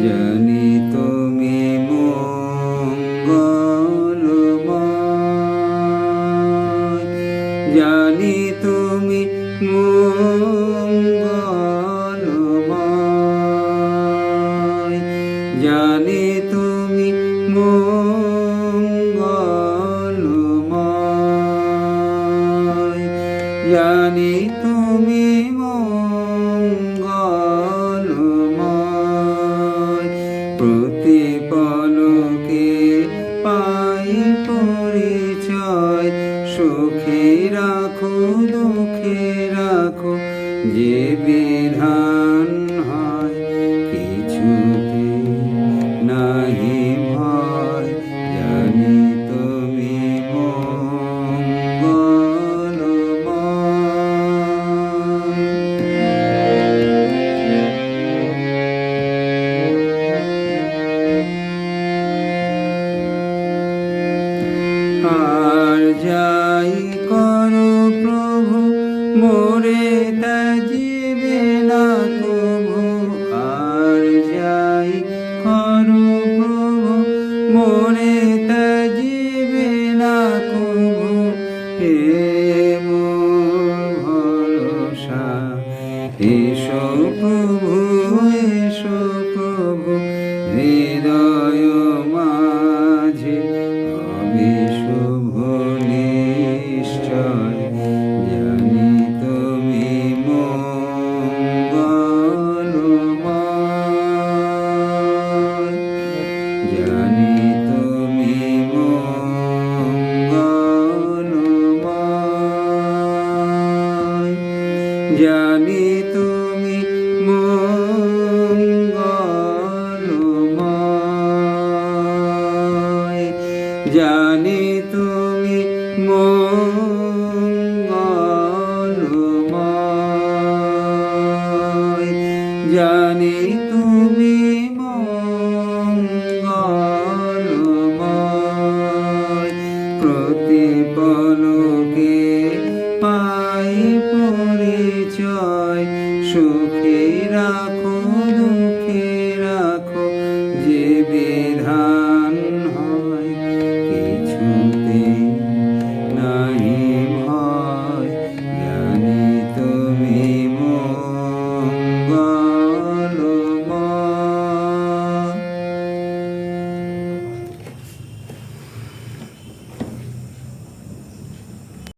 জানি তুমি মঙ্গল জানি তুমি মঙ্গল জানি তুমি মঙ্গল জানি তুমি প্রতি পলকে পাই পরিচয়। সুখে রাখো দুঃখে রাখো যে বিধান হয়। আর যাই করো প্রভু, মোরে তাজিবে না কভু আর যাই করো প্রভু, মোরে তাজিবে না কভু হে ভরসা, এসো প্রভু, এসো। জানি তুমি মঙ্গলময়। জানি তুমি জানি তুমি মঙ্গলময় প্রতি পলকে পাই পরিচয় সুখ